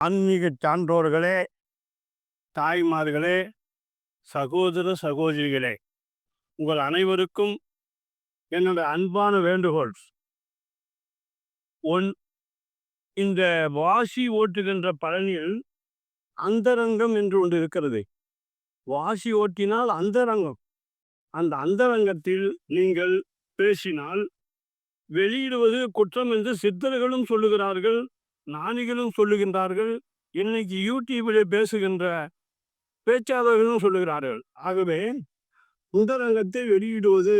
ஆன்மீக சான்றோர்களே தாய்மார்களே சகோதர சகோதரிகளே உங்கள் அனைவருக்கும் என்னோட அன்பான வேண்டுகோள். ஒன் இந்த வாசி ஓட்டுகின்ற பழனியில் அந்தரங்கம் என்று ஒன்று இருக்கிறது. வாசி ஓட்டினால் அந்தரங்கம். அந்த அந்தரங்கத்தில் நீங்கள் பேசினால் வெளியிடுவது குற்றம் என்று சித்தர்களும் சொல்லுகிறார்கள். ஞானிகளும் சொல்லுகின்றார்கள் இன்னைக்கு யூடியூபில் பேசுகின்ற பேச்சாளர்களும் சொல்லுகிறார்கள். ஆகவே அந்தரங்கத்தை வெளியிடுவது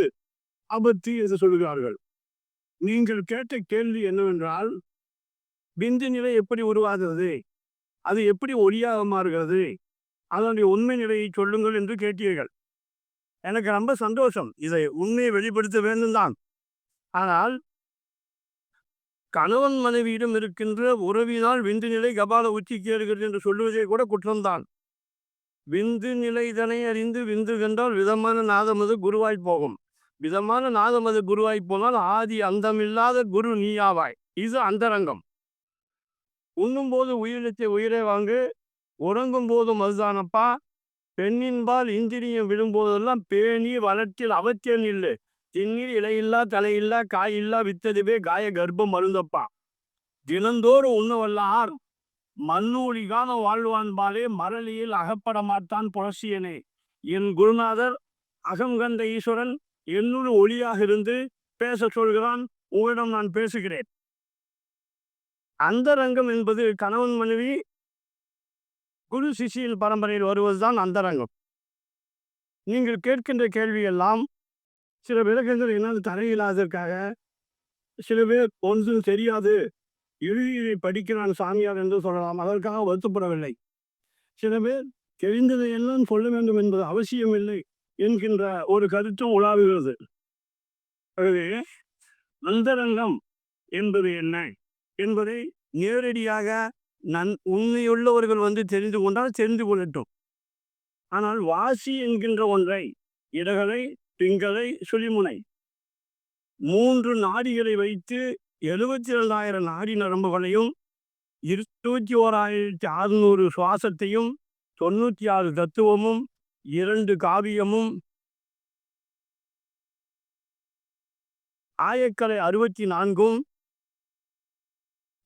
ஆபத்து என்று சொல்லுகிறார்கள். நீங்கள் கேட்ட கேள்வி என்னவென்றால் பிந்து நிலை எப்படி உருவாகிறது? அது எப்படி ஒளியாக மாறுகிறது? அதனுடைய உண்மை நிலையை சொல்லுங்கள் என்று கேட்டீர்கள். எனக்கு ரொம்ப சந்தோஷம். இதை உண்மையை வெளிப்படுத்த வேண்டும் தான் ஆனால் கணவன் மனைவியிடம் இருக்கின்ற உறவினால் விந்து நிலை கபால உச்சிக்கு ஏறுகிறது என்று சொல்லுவதே கூட குற்றம்தான். விந்து நிலைதனை அறிந்து விந்து கண்டால் விதமான நாதமது குருவாய் போகும். விதமான நாதமது குருவாய் போனால் ஆதி அந்தமில்லாத குரு நீயாவாய். இது அந்தரங்கம். உண்ணும் போது உயிரிழத்தை உயிரை வாங்கு. உறங்கும் போதும் அதுதானப்பா. பெண்ணின்பால் இந்திரியம் விழும்போதெல்லாம் பேணி வளர்ச்சியில் அவத்தியம் இல்லை. திண்ணீர் இலையில்லா தலையில்லா காயில்லா வித்ததுவே காய கர்ப்பம் மருந்தப்பா தினந்தோறும் உண்ணவல்லார் மண்ணூழிகான வாழ்வான்பாலே மரளியில் அகப்பட மாட்டான் புலசியனே என் குருநாதர் அகங்கந்த ஈஸ்வரன் என்னுள் ஒளியாக இருந்து பேச சொல்கிறான் உங்களிடம் நான் பேசுகிறேன். அந்தரங்கம் என்பது கணவன் மனைவி குரு சிஷியின் பரம்பரையில் வருவதுதான் அந்தரங்கம். நீங்கள் கேட்கின்ற கேள்வியெல்லாம் சில விளக்கங்கள் என்னது தரையில்லாததற்காக சில பேர் ஒன்றும் தெரியாது எழுதியை படிக்கிறான் சாமியார் என்று சொல்லலாம் அதற்காக வருத்தப்படவில்லை. சில பேர் தெரிந்ததை எல்லாம் சொல்ல வேண்டும் என்பது அவசியமில்லை என்கின்ற ஒரு கருத்தும் உலாவுகிறது. ஆகவே அந்தரங்கம் என்பது என்ன என்பதை நேரடியாக நன் உண்மையுள்ளவர்கள் வந்து தெரிந்து கொண்டால் தெரிந்து கொள்ளட்டும். ஆனால் வாசி என்கின்ற ஒன்றை இடகலை பிங்கலை சுழிமுனை. மூன்று நாடிகளை வைத்து எழுபத்தி ரெண்டாயிரம் நாடி நரம்புகளையும் இருபத்தி ஓராயிரத்தி அறுநூறு சுவாசத்தையும் தொண்ணூற்றி ஆறு தத்துவமும் இரண்டு காவியமும் ஆயக்கலை அறுபத்தி நான்கும்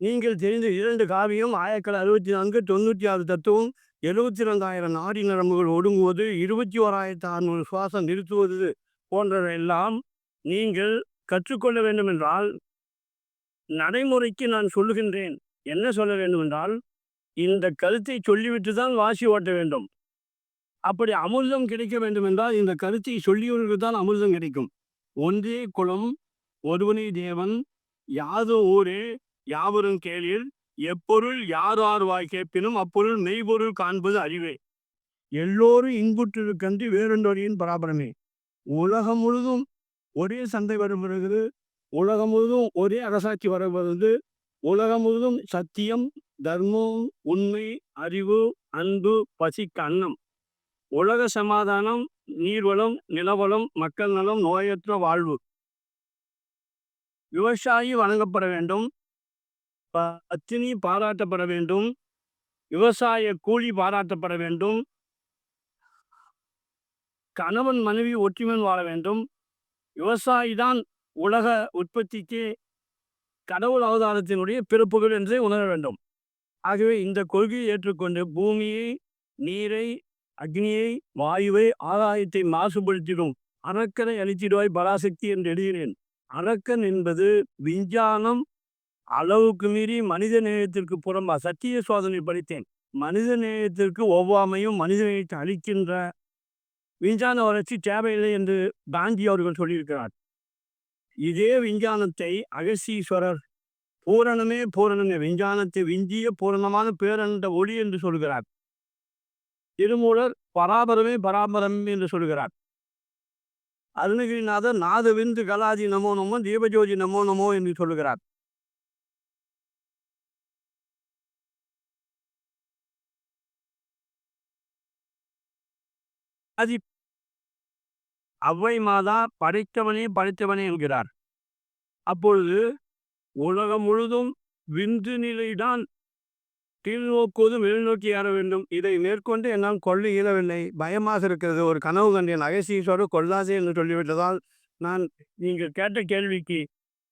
நீங்கள் தெரிந்த இரண்டு காவியம் ஆயக்கலை அறுபத்தி நான்கு தொண்ணூற்றி ஆறு தத்துவம் எழுபத்தி ரெண்டாயிரம் நாடி நரம்புகள் ஒடுங்குவது இருபத்தி ஓராயிரத்து அறுநூறு சுவாசம் நிறுத்துவது போன்றவையெல்லாம் நீங்கள் கற்றுக்கொள்ள வேண்டும் என்றால் நடைமுறைக்கு நான் சொல்லுகின்றேன். என்ன சொல்ல வேண்டும் என்றால் இந்த கருத்தை சொல்லிவிட்டு தான் வாசி ஓட்ட வேண்டும். அப்படி அமிர்தம் கிடைக்க வேண்டும் என்றால் இந்த கருத்தை சொல்லியவர்களுக்கு தான் அமிர்தம் கிடைக்கும். ஒன்றே குலம் ஒருவனே தேவன் யாதோ ஊரே யாவரும் கேளீர் எப்பொருள் யார் யார் வாய் கேட்பினும் அப்பொருள் மெய்பொருள் காண்பது அறிவே. எல்லோரும் இன்புற்றிருக்கன்றி வேறொன்றொழியின் பராபரமே. உலகம் முழுதும் ஒரே சந்தை வருகிறது. உலகம் முழுதும் ஒரே அரசாட்சி வருகிறது. உலகம் முழுதும் சத்தியம் தர்மம் உண்மை அறிவு அன்பு பசிக்கு அன்னம் உலக சமாதானம் நீர்வளம் நிலவளம் மக்கள் நலம் நோயற்ற வாழ்வு. விவசாயி வணங்கப்பட வேண்டும். பத்தினி பாராட்டப்பட வேண்டும். விவசாய கூலி பாராட்டப்பட வேண்டும். கணவன் மனைவி ஒற்றுமையுடன் வாழ வேண்டும். விவசாயி தான் உலக உற்பத்திக்கு கடவுள் அவதாரத்தினுடைய பிறப்புகள் என்றே உணர வேண்டும். ஆகவே இந்த கொள்கையை ஏற்றுக்கொண்டு பூமியை நீரை அக்னியை வாயுவை ஆகாயத்தை மாசுபடுத்திடும் அரக்கனை அழித்திடுவாய் பராசக்தி என்று எழுதினேன். அரக்கன் என்பது விஞ்ஞானம் அளவுக்கு மீறி மனித நேயத்திற்கு புறம்பா சத்திய சோதனை படித்தேன். மனித நேயத்திற்கு ஒவ்வாமையும் மனித நேயத்தை அளிக்கின்ற விஞ்ஞான வளர்ச்சி தேவையில்லை என்று காந்தி அவர்கள் சொல்லியிருக்கிறார். இதே விஞ்ஞானத்தை அகசீஸ்வரர் பூரணமே பூரணமே விஞ்ஞானத்தை விஞ்சிய பூரணமான பேரண்ட ஒளி என்று சொல்கிறார். திருமூலர் பராபரமே பராபரம் என்று சொல்கிறார். அருணகிரிநாதர் நாதவிந்து கலாதி நமோ நமோ தீபஜோதி நமோ நமோ என்று சொல்லுகிறார் அது அவ்வை மாதா படைத்தவனே படைத்தவனே என்கிறார். அப்பொழுது உலகம் முழுதும் விந்து நிலைதான் கீழ் நோக்குவது மேல்நோக்கி ஏற வேண்டும். இதை மேற்கொண்டு என்னால் கொள்ள இயலவில்லை. பயமாக இருக்கிறது. ஒரு கனவு கண்டேன். அகசீஸ்வரர் கொள்ளாதே என்று சொல்லிவிட்டதால் நான் நீங்கள் கேட்ட கேள்விக்கு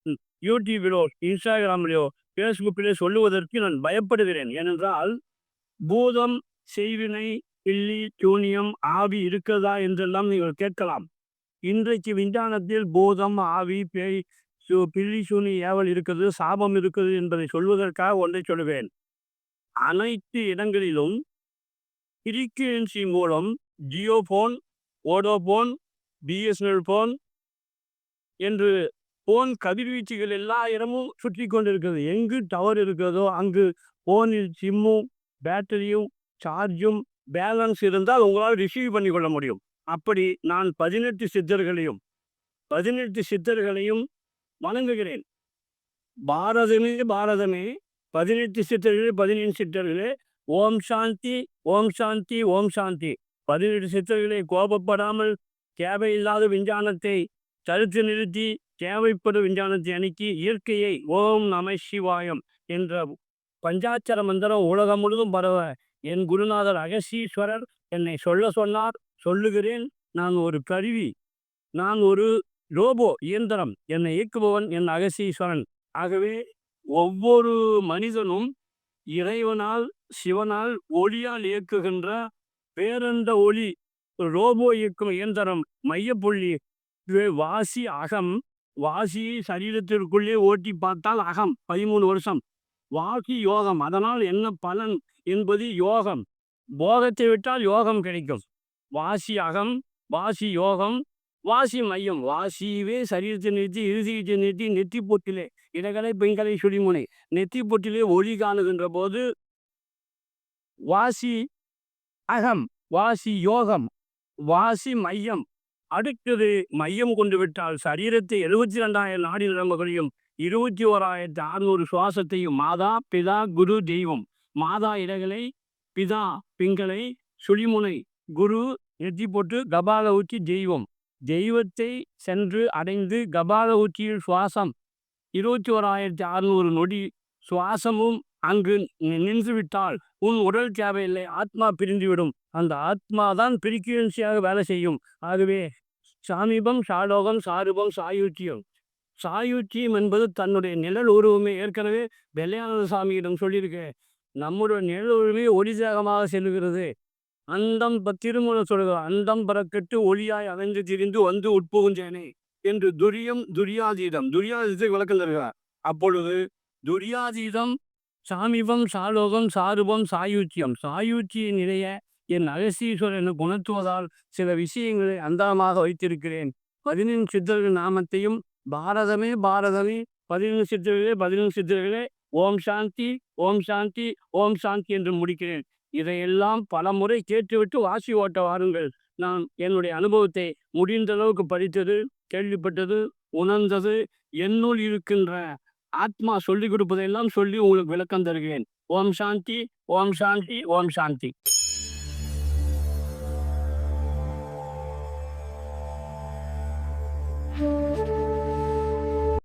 ம், யூடியூபிலோ இன்ஸ்டாகிராமிலோ ஃபேஸ்புக்கிலோ சொல்லுவதற்கு நான் பயப்படுகிறேன். ஏனென்றால் பூதம் செய்வினை பில்லி சூனியம் ஆவி இருக்கிறதா என்றெல்லாம் நீங்கள் கேட்கலாம். இன்றைக்கு விஞ்ஞானத்தில் பூதம் ஆவி பேய் பில்லி சூனி ஏவல் இருக்கிறது சாபம் இருக்கிறது என்பதை சொல்வதற்காக ஒன்றை சொல்லுவேன் அனைத்து இடங்களிலும் ஃப்ரீக்குவென்சி மூலம் Jio phone Vodafone BSNL phone என்று போன் கதிர்வீச்சுகள் எல்லா இடமும் சுற்றி கொண்டிருக்கிறது. எங்கு டவர் இருக்கிறதோ அங்கு போனில் சிம்மும் பேட்டரியும் சார்ஜும் பேலன்ஸ் இருந்தால் உங்களால் ரிசீவ் பண்ணி கொள்ள முடியும். அப்படி நான் பதினெட்டு சித்தர்களையும் பதினெட்டு சித்தர்களையும் வணங்குகிறேன். பாரதமே பாரதமே பதினெட்டு சித்தர்களே பதினேழு சித்தர்களே ஓம் சாந்தி ஓம் சாந்தி ஓம் சாந்தி. பதினெட்டு சித்தர்களை கோபப்படாமல் தேவையில்லாத விஞ்ஞானத்தை தடுத்து நிறுத்தி தேவைப்படும் விஞ்ஞானத்தை அணுக்கி இயற்கையை ஓம் நம சிவாயம் என்ற பஞ்சாட்சர மந்திரம் உலகம் முழுதும் பரவ என் குருநாதர் அகசீஸ்வரர் என்னை சொல்ல சொன்னார் சொல்லுகிறேன் நான் ஒரு கருவி நான் ஒரு ரோபோ இயந்திரம் என்னை இயக்குபவன் என் அகசீஸ்வரன். ஆகவே ஒவ்வொரு மனிதனும் இறைவனால் சிவனால் ஒளியால் இயக்குகின்ற பேரண்ட ஒளி ரோபோ இயக்கும் இயந்திரம் மையப்புள்ளி வாசி அகம் வாசியை சரீரத்திற்குள்ளே ஓட்டி பார்த்தால் அகம் பதிமூணு வருஷம். வாசி யோகம். அதனால் என்ன பலன் என்பது யோகம். போகத்தை விட்டால் யோகம் கிடைக்கும். வாசி அகம் வாசி யோகம் வாசி மையம். வாசியவே சரீரத்தை நிறுத்தி இறுதியத்தை நிறுத்தி நெத்தி பொட்டிலே இடகலை பெண்களை சுழிமுனை. நெத்தி பொட்டிலே ஒளி காணுகின்ற போது வாசி அகம் வாசி யோகம் வாசி மையம். அடுத்தது மையம் கொண்டு விட்டால் சரீரத்தை எழுபத்தி ரெண்டாயிரம் நாடி நரம்புகளையும் இருபத்தி ஓராயிரத்தி அறுநூறு சுவாசத்தையும் மாதா பிதா குரு தெய்வம். மாதா இடங்களை பிதா பிங்களை சுழிமுனை குரு நெத்தி போட்டு கபால ஊற்றி தெய்வம். தெய்வத்தை சென்று அடைந்து கபால ஊற்றியில் சுவாசம். இருபத்தி ஓராயிரத்தி அறுநூறு நொடி சுவாசமும் அங்கு நின்றுவிட்டால் உன் உடல் தேவையில்லை ஆத்மா பிரிந்துவிடும். அந்த ஆத்மா தான் பிரிக்குவன்சியாக வேலை செய்யும். ஆகவே சாமீபம் சாலோகம் சாரூபம் சாயுத்தியம் சாயுச்சியம் என்பது தன்னுடைய நிழல் உருவமே. ஏற்கனவே வெள்ளையானந்த சாமியிடம் சொல்லியிருக்கேன் நம்முடைய நிழல் உருவமே ஒளிதேகமாக செல்கிறது அந்தம் திருமணம் திருமூலம் சொல்கிறார் அந்தம் பறக்கட்டு ஒளியாய் அலைந்து திரிந்து வந்து உட்புகுஞ்சேனே என்று துரியம் துரியாதீதம். துரியாதீதத்தை விளக்கம் தருகிறார். அப்பொழுது துரியாதீதம் சாமிபம் சாலோகம் சாருபம் சாயுச்சியம் சாயுச்சிய நிலைய என் அகசீஸ்வரனை குணத்துவதால் சில விஷயங்களை அந்தமாக வைத்திருக்கிறேன். பதினெண் சித்தர்கள் நாமத்தையும் பாரதமே பாரதமே பதினொன்று சித்திரர்களே பதினொன்று சித்திரர்களே ஓம் சாந்தி ஓம் சாந்தி ஓம் சாந்தி என்று முடிக்கிறேன். இதையெல்லாம் பல முறை கேட்டுவிட்டு வாசி ஓட்ட வாருங்கள். நான் என்னுடைய அனுபவத்தை முடிந்த அளவுக்கு படித்தது கேள்விப்பட்டது உணர்ந்தது என்னுள் இருக்கின்ற ஆத்மா சொல்லிக் கொடுப்பதையெல்லாம் சொல்லி உங்களுக்கு விளக்கம் தருகிறேன். ஓம் சாந்தி ஓம் சாந்தி ஓம் சாந்தி.